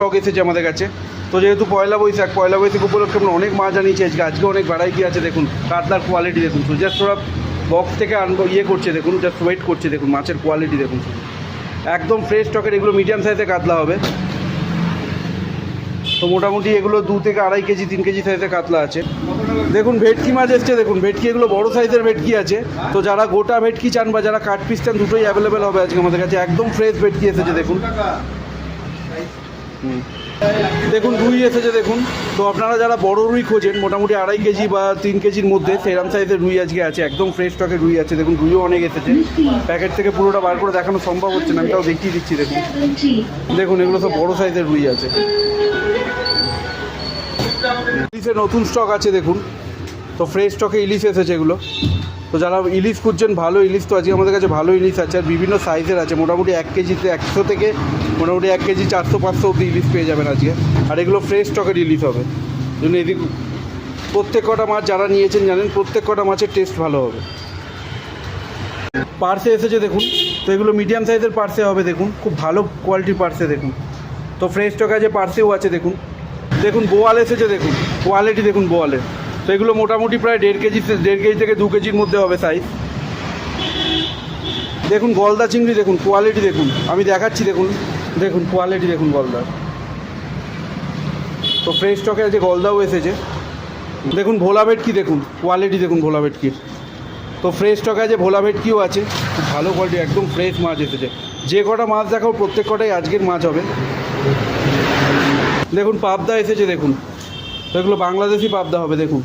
Stock এসেছে আমাদের কাছে। তো যেহেতু পয়লা বৈশাখ পয়লা বৈশাখ উপলক্ষে আমরা অনেক মাছ আনিয়েছি আজকে। আজকে অনেক ভ্যারাইটি আছে, দেখুন, কাতলার কোয়ালিটি দেখুন শুধু জাস্ট ওরা বক্স থেকে আনব ইয়ে করছে দেখুন জাস্ট ওয়েট করছে দেখুন, মাছের কোয়ালিটি দেখুন। একদম ফ্রেশ স্টকের এগুলো মিডিয়াম সাইজে কাতলা হবে। তো মোটামুটি এগুলো দু থেকে আড়াই কেজি, তিন কেজি সাইজের কাতলা আছে। দেখুন, ভেটকি মাছ এসছে, দেখুন, ভেটকি এগুলো বড় সাইজের ভেটকি আছে। তো যারা গোটা ভেটকি চান বা যারা কাট পিস চান, দুটোই অ্যাভেলেবেল হবে আজকে আমাদের কাছে। একদম ফ্রেশ ভেটকি এসেছে, দেখুন। দেখুন রুই এসেছে, দেখুন। তো আপনারা যারা বড় রুই খোঁজেন, মোটামুটি আড়াই কেজি বা তিন কেজির মধ্যে সেরাম সাইজের রুই আজকে আছে, একদম ফ্রেশ স্টকের রুই আছে। দেখুন, রুইও অনেক এসেছে। প্যাকেট থেকে পুরোটা বার করে দেখানো সম্ভব হচ্ছে না, আমি তাও দেখিয়ে দিচ্ছি, দেখুন। দেখুন, এগুলো সব বড় সাইজের রুই আছে। ইলিশের নতুন স্টক আছে, দেখুন। তো ফ্রেশ স্টকে ইলিশ এসেছে এগুলো। তো যারা ইলিশ খুঁজছেন, ভালো ইলিশ তো আজকে আমাদের কাছে ভালো ইলিশ আছে, আর বিভিন্ন সাইজের আছে। মোটামুটি এক কেজিতে একশো থেকে মোটামুটি এক কেজি চারশো পাঁচশো অব্দি ইলিশ পেয়ে যাবেন আজকে। আর এগুলো ফ্রেশ স্টকের ইলিশ হবে। জন্য এদিক, প্রত্যেক কটা মাছ যারা নিয়েছেন জানেন, প্রত্যেক কটা মাছের টেস্ট ভালো হবে। পার্সে এসেছে দেখুন, তো এগুলো মিডিয়াম সাইজের পার্সে হবে দেখুন, খুব ভালো কোয়ালিটির পার্সে দেখুন। তো ফ্রেশ স্টক আছে পার্সেও আছে দেখুন। দেখুন, বোয়াল এসেছে দেখুন কোয়ালিটি দেখুন বোয়ালের। তো এগুলো মোটামুটি প্রায় দেড় কেজি দেড় কেজি থেকে দু কেজির মধ্যে হবে সাইজ দেখুন, গলদা চিংড়ি দেখুন কোয়ালিটি দেখুন। আমি দেখাচ্ছি, দেখুন দেখুন কোয়ালিটি দেখুন গলদার তো ফ্রেশ স্টকে আছে গলদাও এসেছে। দেখুন, ভোলা ভেটকি দেখুন কোয়ালিটি দেখুন ভোলা ভেটকির। তো ফ্রেশ স্টকে আছে ভোলা ভেটকিও আছে, খুব ভালো কোয়ালিটি একদম ফ্রেশ মাছ এসেছে। যে কটা মাছ দেখাও, প্রত্যেক কটাই আজকের মাছ হবে। দেখুন, পাবদা এসেছে, দেখুন। তো এগুলো বাংলাদেশি পাবদা হবে, দেখুন।